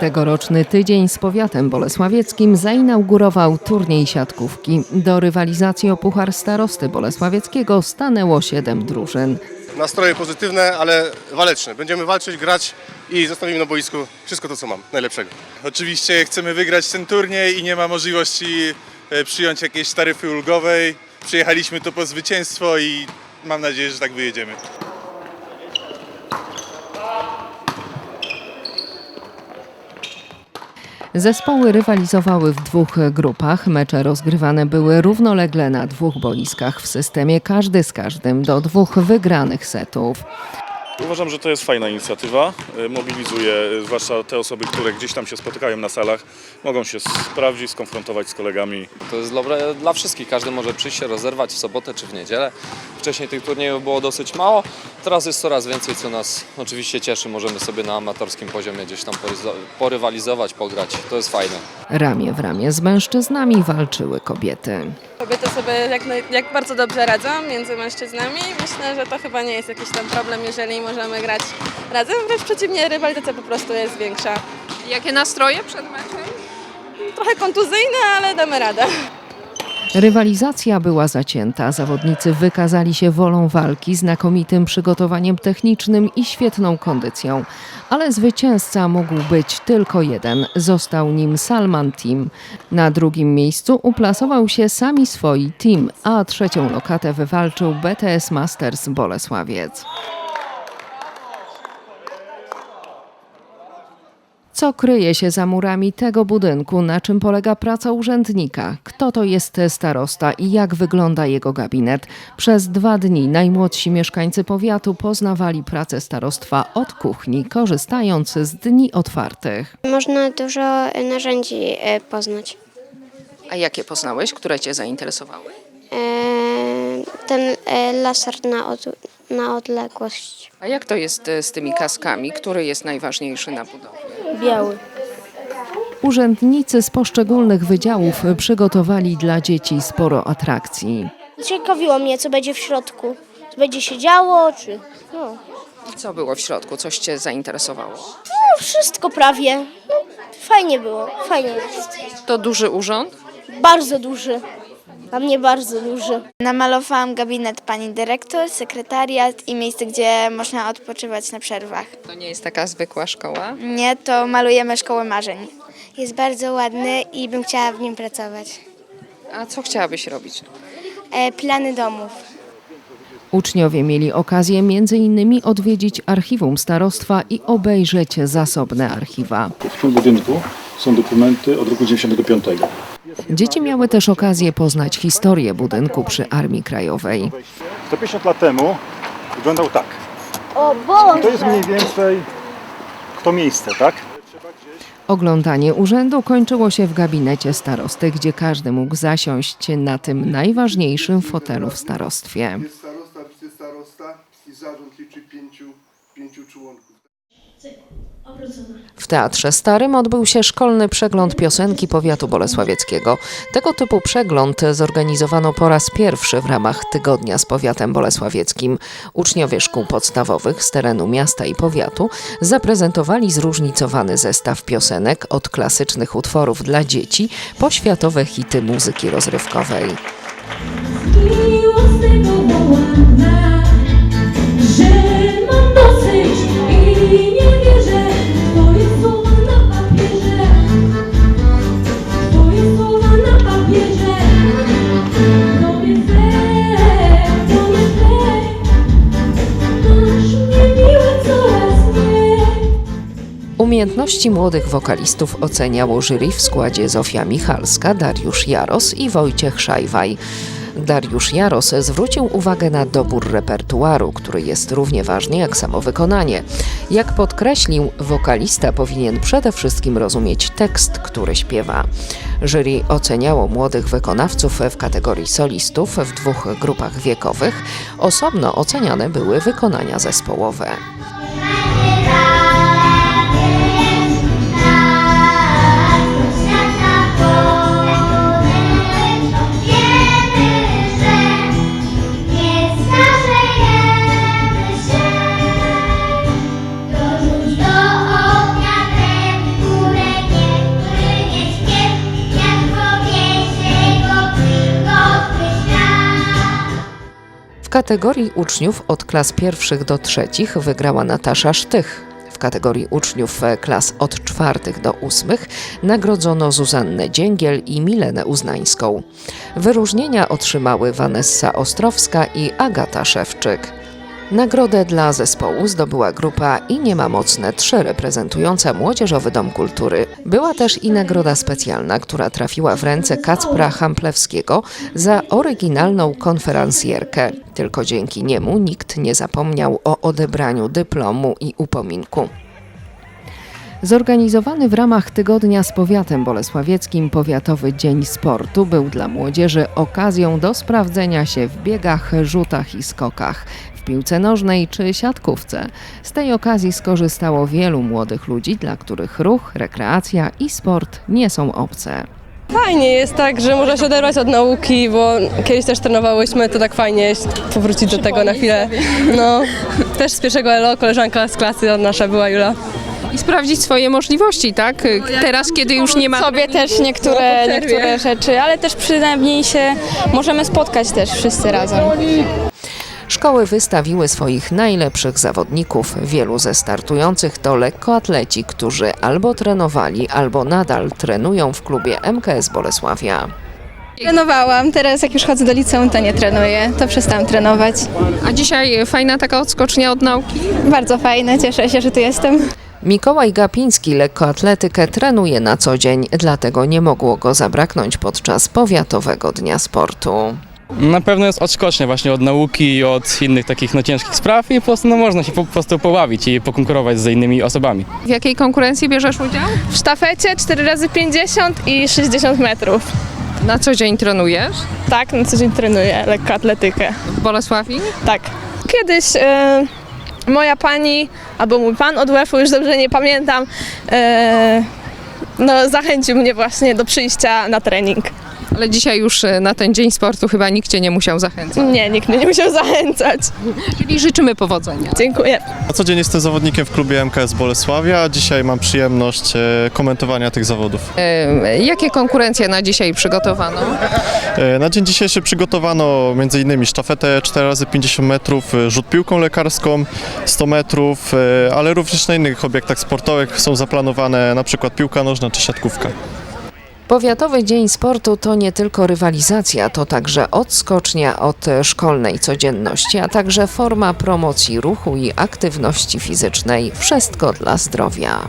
Tegoroczny tydzień z powiatem bolesławieckim zainaugurował turniej siatkówki. Do rywalizacji o Puchar Starosty Bolesławieckiego stanęło siedem drużyn. Nastroje pozytywne, ale waleczne. Będziemy walczyć, grać i zostawimy na boisku wszystko to, co mam, najlepszego. Oczywiście chcemy wygrać ten turniej i nie ma możliwości e, przyjąć jakiejś taryfy ulgowej. Przyjechaliśmy tu po zwycięstwo i mam nadzieję, że tak wyjedziemy. Zespoły rywalizowały w dwóch grupach. Mecze rozgrywane były równolegle na dwóch boiskach w systemie każdy z każdym do dwóch wygranych setów. Uważam, że to jest fajna inicjatywa. Y, Mobilizuje y, zwłaszcza te osoby, które gdzieś tam się spotykają na salach, mogą się sprawdzić, skonfrontować z kolegami. To jest dobre dla wszystkich, każdy może przyjść się rozerwać w sobotę czy w niedzielę. Wcześniej tych turniejów było dosyć mało, teraz jest coraz więcej, co nas oczywiście cieszy. Możemy sobie na amatorskim poziomie gdzieś tam porywalizować, pograć. To jest fajne. Ramię w ramię z mężczyznami walczyły kobiety. Kobiety sobie jak, jak bardzo dobrze radzą między mężczyznami. Myślę, że to chyba nie jest jakiś tam problem, jeżeli możemy grać razem. Wręcz przeciwnie, rywalizacja po prostu jest większa. Jakie nastroje przed meczem? Trochę kontuzyjne, ale damy radę. Rywalizacja była zacięta. Zawodnicy wykazali się wolą walki, znakomitym przygotowaniem technicznym i świetną kondycją. Ale zwycięzca mógł być tylko jeden. Został nim Salman Team. Na drugim miejscu uplasował się sami swoi team, a trzecią lokatę wywalczył BTS Masters Bolesławiec. Co kryje się za murami tego budynku, na czym polega praca urzędnika? Kto to jest starosta i jak wygląda jego gabinet? Przez dwa dni najmłodsi mieszkańcy powiatu poznawali pracę starostwa od kuchni, korzystając z dni otwartych. Można dużo narzędzi e, poznać. A jakie poznałeś, które Cię zainteresowały? E, Ten e, laser na, od, na odległość. A jak to jest z tymi kaskami? Który jest najważniejszy na budowie? Biały. Urzędnicy z poszczególnych wydziałów przygotowali dla dzieci sporo atrakcji. Ciekawiło mnie, co będzie w środku. Co będzie się działo, czy... No, Co było w środku? Coś Cię zainteresowało? no wszystko prawie. No, fajnie było, fajnie. To duży urząd? Bardzo duży. Dla mnie bardzo duży. Namalowałam gabinet pani dyrektor, sekretariat i miejsce, gdzie można odpoczywać na przerwach. To nie jest taka zwykła szkoła. Nie, to malujemy szkołę marzeń. Jest bardzo ładny i bym chciała w nim pracować. A co chciałabyś robić? E, plany domów. Uczniowie mieli okazję między innymi odwiedzić archiwum starostwa i obejrzeć zasobne archiwa. W tym budynku są dokumenty od roku 95. Dzieci miały też okazję poznać historię budynku przy Armii Krajowej. 150 lat temu wyglądał tak. O I Boże! to jest mniej więcej to miejsce, tak? Oglądanie urzędu kończyło się w gabinecie starosty, gdzie każdy mógł zasiąść na tym najważniejszym fotelu w starostwie. Jest starosta, starosta i zarząd liczy pięciu, pięciu członków. W Teatrze Starym odbył się szkolny przegląd piosenki powiatu bolesławieckiego. Tego typu przegląd zorganizowano po raz pierwszy w ramach Tygodnia z powiatem bolesławieckim. Uczniowie szkół podstawowych z terenu miasta i powiatu zaprezentowali zróżnicowany zestaw piosenek od klasycznych utworów dla dzieci po światowe hity muzyki rozrywkowej. Umiejętności młodych wokalistów oceniało jury w składzie Zofia Michalska, Dariusz Jaros i Wojciech Szajwaj. Dariusz Jaros zwrócił uwagę na dobór repertuaru, który jest równie ważny jak samo wykonanie. Jak podkreślił, wokalista powinien przede wszystkim rozumieć tekst, który śpiewa. Jury oceniało młodych wykonawców w kategorii solistów w dwóch grupach wiekowych. Osobno oceniane były wykonania zespołowe. Kategorii uczniów od klas pierwszych do trzecich wygrała Natasza Sztych. W kategorii uczniów e, klas od czwartych do ósmych nagrodzono Zuzannę Dzięgiel i Milenę Uznańską. Wyróżnienia otrzymały Vanessa Ostrowska i Agata Szewczyk. Nagrodę dla zespołu zdobyła grupa I nie ma mocne trzy reprezentująca Młodzieżowy Dom Kultury. Była też i nagroda specjalna, która trafiła w ręce Kacpra Hamplewskiego za oryginalną konferencjerkę. Tylko dzięki niemu nikt nie zapomniał o odebraniu dyplomu i upominku. Zorganizowany w ramach tygodnia z powiatem bolesławieckim Powiatowy Dzień Sportu był dla młodzieży okazją do sprawdzenia się w biegach, rzutach i skokach, w piłce nożnej czy siatkówce. Z tej okazji skorzystało wielu młodych ludzi, dla których ruch, rekreacja i sport nie są obce. Fajnie jest tak, że można się oderwać od nauki, bo kiedyś też trenowałyśmy, to tak fajnie jest powrócić do tego na chwilę. No, też z pierwszego ELO koleżanka z klasy nasza była Jula. I sprawdzić swoje możliwości, tak? Teraz, kiedy już nie ma... Sobie też niektóre, niektóre rzeczy, ale też przynajmniej się możemy spotkać też wszyscy razem. Szkoły wystawiły swoich najlepszych zawodników. Wielu ze startujących to lekkoatleci, którzy albo trenowali, albo nadal trenują w klubie MKS Bolesławia. Trenowałam, teraz jak już chodzę do liceum, to nie trenuję, to przestałam trenować. A dzisiaj fajna taka odskocznia od nauki? Bardzo fajne, cieszę się, że tu jestem. Mikołaj Gapiński lekkoatletykę trenuje na co dzień, dlatego nie mogło go zabraknąć podczas Powiatowego Dnia Sportu. Na pewno jest odskocznia właśnie od nauki i od innych takich no, ciężkich spraw i po prostu no, można się po, po prostu pobawić i pokonkurować z innymi osobami. W jakiej konkurencji bierzesz udział? W sztafecie 4 razy 50 i 60 metrów. Na co dzień trenujesz? Tak, na co dzień trenuję lekkoatletykę. W Bolesławi? Tak. Kiedyś e, moja pani, albo mój pan od WF-u, już dobrze nie pamiętam, e, no, zachęcił mnie właśnie do przyjścia na trening. Ale dzisiaj już e, na ten Dzień Sportu chyba nikt Cię nie musiał zachęcać. Nie, nikt mnie nie musiał zachęcać. Czyli życzymy powodzenia. Dziękuję. Na co dzień jestem zawodnikiem w klubie MKS Bolesławia, a dzisiaj mam przyjemność e, komentowania tych zawodów. E, Jakie konkurencje na dzisiaj przygotowano? E, Na dzień dzisiejszy przygotowano m.in. sztafetę 4x50 metrów, e, rzut piłką lekarską 100 metrów, ale również na innych obiektach sportowych są zaplanowane na przykład piłka nożna czy siatkówka. Powiatowy Dzień Sportu to nie tylko rywalizacja, to także odskocznia od szkolnej codzienności, a także forma promocji ruchu i aktywności fizycznej. Wszystko dla zdrowia.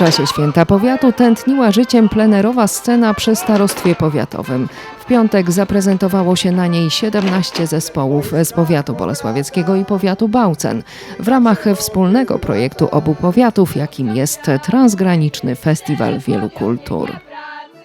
Czasie Święta Powiatu tętniła życiem plenerowa scena przy Starostwie Powiatowym. W piątek zaprezentowało się na niej 17 zespołów z powiatu bolesławieckiego i powiatu Bałcen w ramach wspólnego projektu obu powiatów, jakim jest Transgraniczny Festiwal Wielu Kultur.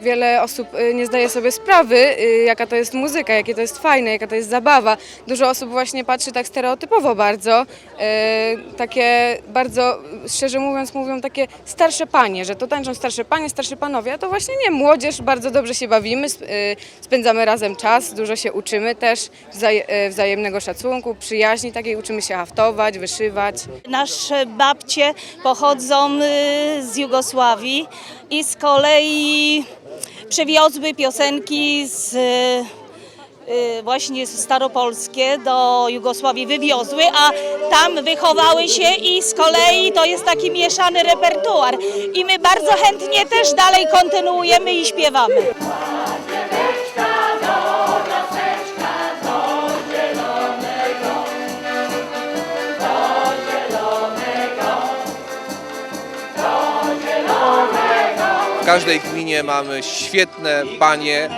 Wiele osób y, nie zdaje sobie sprawy, y, jaka to jest muzyka, jakie to jest fajne, jaka to jest zabawa. Dużo osób właśnie patrzy tak stereotypowo bardzo, y, takie bardzo, szczerze mówiąc, mówią takie starsze panie, że to tańczą starsze panie, starsze panowie, a to właśnie nie, młodzież, bardzo dobrze się bawimy, sp- spędzamy razem czas, dużo się uczymy też wzaje- wzajemnego szacunku, przyjaźni takiej, uczymy się haftować, wyszywać. Nasze babcie pochodzą z Jugosławii i z kolei przywiozły piosenki z y, właśnie staropolskie do Jugosławii wywiozły, a tam wychowały się i z kolei to jest taki mieszany repertuar i my bardzo chętnie też dalej kontynuujemy i śpiewamy. Każdej gminie mamy świetne panie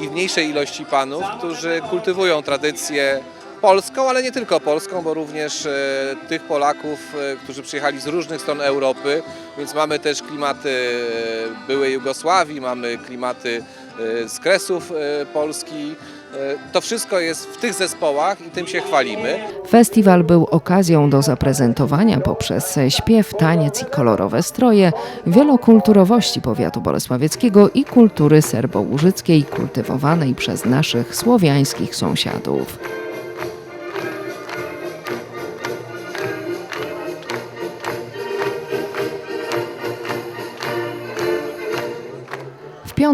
i w mniejszej ilości panów, którzy kultywują tradycję polską, ale nie tylko polską, bo również e, tych Polaków, e, którzy przyjechali z różnych stron Europy, więc mamy też klimaty e, byłej Jugosławii, mamy klimaty z kresów Polski. E, To wszystko jest w tych zespołach i tym się chwalimy. Festiwal był okazją do zaprezentowania poprzez śpiew, taniec i kolorowe stroje wielokulturowości powiatu bolesławieckiego i kultury serbołużyckiej kultywowanej przez naszych słowiańskich sąsiadów.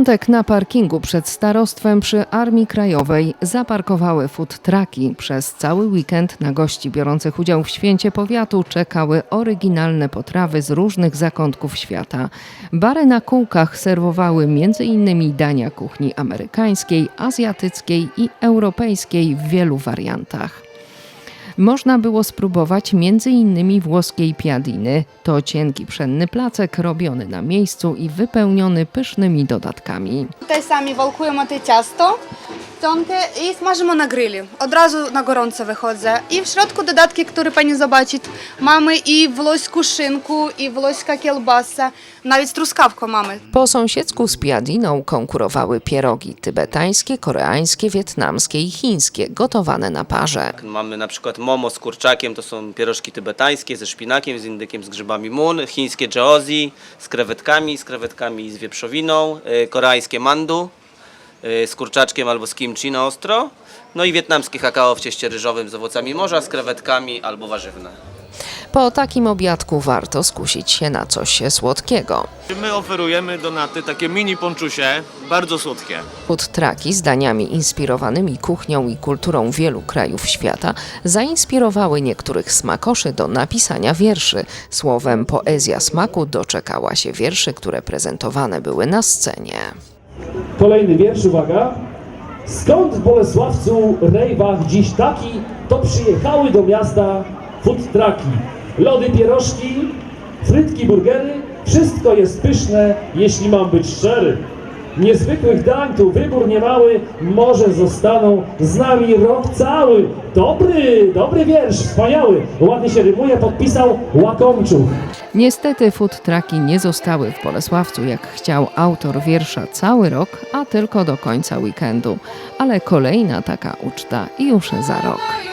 Piątek na parkingu przed starostwem przy Armii Krajowej zaparkowały food trucki. Przez cały weekend na gości biorących udział w święcie powiatu czekały oryginalne potrawy z różnych zakątków świata. Bary na kółkach serwowały m.in. dania kuchni amerykańskiej, azjatyckiej i europejskiej w wielu wariantach. Można było spróbować m.in. włoskiej piadiny. To cienki pszenny placek robiony na miejscu i wypełniony pysznymi dodatkami. Tutaj sami walkujemy te ciasto Tonkę i smażymy na grilli. Od razu na gorąco wychodzę. I w środku dodatki, które pani zobaczy, mamy i włośku szynku, i włoska kielbasa, nawet truskawko mamy. Po sąsiedzku z Piadiną konkurowały pierogi tybetańskie, koreańskie, wietnamskie i chińskie, gotowane na parze. Tak, mamy na przykład momo z kurczakiem, to są pierożki tybetańskie ze szpinakiem, z indykiem, z grzybami mun, chińskie jeozi z krewetkami, z krewetkami z wieprzowiną, y, koreańskie mandu z kurczaczkiem albo z kimchi na ostro, no i wietnamskie kakao w cieście ryżowym z owocami morza, z krewetkami albo warzywne. Po takim obiadku warto skusić się na coś słodkiego. My oferujemy donaty takie mini ponczusie, bardzo słodkie. Food trucki z daniami inspirowanymi kuchnią i kulturą wielu krajów świata zainspirowały niektórych smakoszy do napisania wierszy. Słowem poezja smaku doczekała się wierszy, które prezentowane były na scenie. Kolejny wiersz, uwaga. Skąd w Bolesławcu, rejwach dziś taki, to przyjechały do miasta food trucki. Lody, pierożki, frytki, burgery, wszystko jest pyszne, jeśli mam być szczery. Niezwykłych dań tu wybór niemały, może zostaną z nami rok cały. Dobry, dobry wiersz, wspaniały, ładnie się rymuje, podpisał Łakomczuk. Niestety food trucki nie zostały w Bolesławcu, jak chciał autor wiersza cały rok, a tylko do końca weekendu. Ale kolejna taka uczta już za rok.